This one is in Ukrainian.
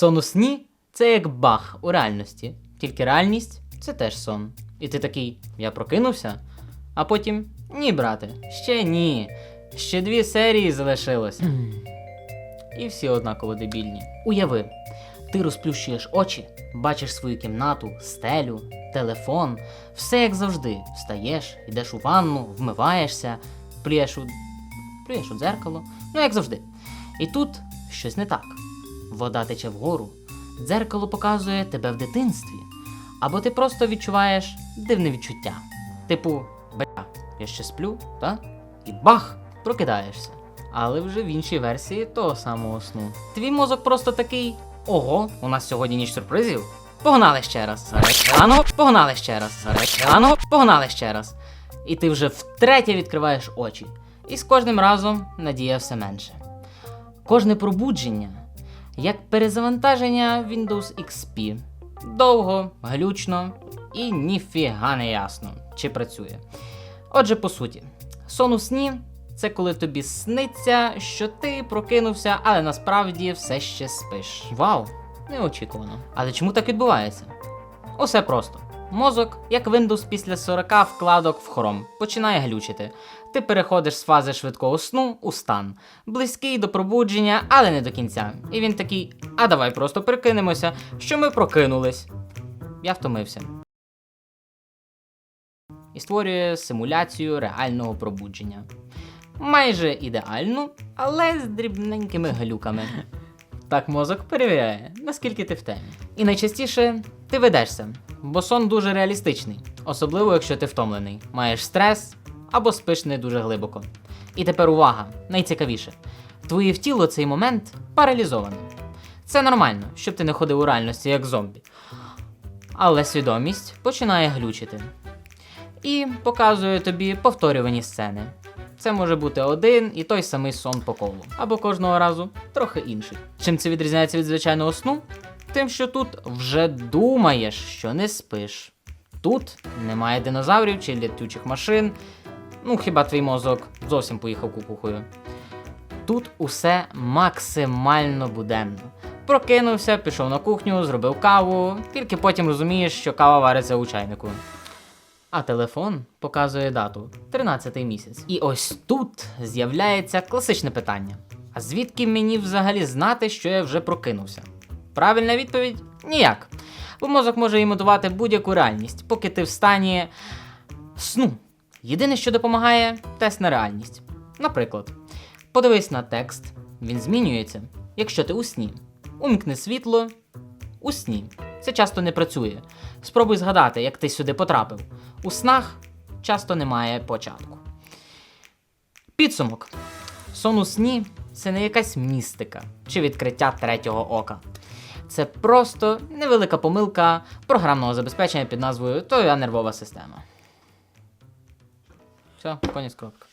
Сон у сні це як бах у реальності. Тільки реальність це теж сон. І ти такий, я прокинувся, а потім ні, брате, ще ні. Ще дві серії залишилось. І всі однаково дебільні. Уяви, ти розплющуєш очі, бачиш свою кімнату, стелю, телефон, все як завжди. Встаєш, йдеш у ванну, вмиваєшся, плюєш у, плюєш у дзеркало, ну як завжди. І тут щось не так. Вода тече вгору, дзеркало показує тебе в дитинстві. Або ти просто відчуваєш дивне відчуття. Типу, бля, я ще сплю, та? І бах! Прокидаєшся. Але вже в іншій версії того самого сну. Твій мозок просто такий: ого, у нас сьогодні ніч сюрпризів. Погнали ще раз. Рано, погнали ще раз. Рано, погнали ще раз. І ти вже втретє відкриваєш очі. І з кожним разом надія все менше. Кожне пробудження як перезавантаження Windows XP. Довго, глючно і ніфіга не ясно, чи працює. Отже, по суті, сон у сні це коли тобі сниться, що ти прокинувся, але насправді все ще спиш. Вау! Неочікувано. Але чому так відбувається? Усе просто. Мозок, як Windows після 40 вкладок в Chrome, починає глючити. Ти переходиш з фази швидкого сну у стан, близький до пробудження, але не до кінця. І він такий: а давай просто прикинемося, що ми прокинулись. Я втомився. І створює симуляцію реального пробудження. Майже ідеальну, але з дрібненькими глюками. Так мозок перевіряє, наскільки ти в темі. І найчастіше ти ведешся, бо сон дуже реалістичний, особливо якщо ти втомлений, маєш стрес або спиш не дуже глибоко. І тепер увага, найцікавіше. Твоє втіло цей момент паралізоване. Це нормально, щоб ти не ходив у реальності як зомбі. Але свідомість починає глючити. І показує тобі повторювані сцени. Це може бути один і той самий сон по колу, або кожного разу трохи інший. Чим це відрізняється від звичайного сну? Тим, що тут вже думаєш, що не спиш. Тут немає динозаврів чи літучих машин. Ну, хіба твій мозок зовсім поїхав кукухою. Тут усе максимально буденно. Прокинувся, пішов на кухню, зробив каву, тільки потім розумієш, що кава вариться у чайнику. А телефон показує дату 13 місяць. І ось тут з'являється класичне питання: а звідки мені взагалі знати, що я вже прокинувся? Правильна відповідь ніяк. Бо мозок може імітувати будь-яку реальність, поки ти в стані сну. Єдине, що допомагає, тест на реальність. Наприклад, подивись на текст, він змінюється, якщо ти у сні. Умікни світло у сні. Це часто не працює. Спробуй згадати, як ти сюди потрапив. У снах часто немає початку. Підсумок. Сон у сні це не якась містика чи відкриття третього ока. Це просто невелика помилка програмного забезпечення під назвою Твоя нервова система. Все, конець крапка.